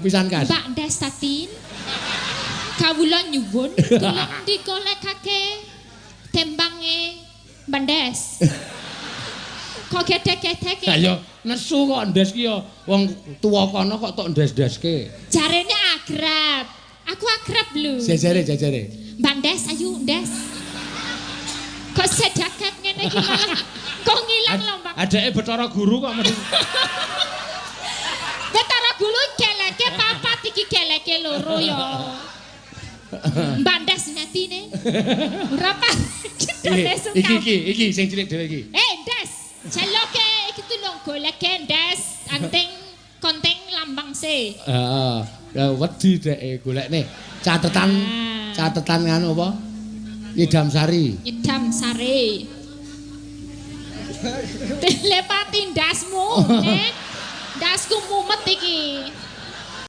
pisan kas. Mbak Ndes Tatin. Kawula nyuwun tolong digolekake tembange Mbak Ndes. Kok gedhe-gedhe Lah ya nesu kok ndes ki ya wong tuwa kono kok tok ndes-ndeske. Jarene akrab. Aku akrab lho. Jajare jajare. Mbak Ndes, ayo Ndes. Kok sedakat ngene iki malah kok ngilang lho Mbak. Adake Bathara Guru kok mesti. ya. Mbak Ndes netine. Berapa? Iki iki iki iki sing cilik dhewe iki. Eh Ndes, celoke iki tulung goleke Ndes. Anting konting lambang se. Heeh. Ya wedi deke golekne. Catetan Ah. catetan nganu apa? Idam Sari. Nyedam sare. Telepati ndasmu, Nek. Ndasku mumet iki.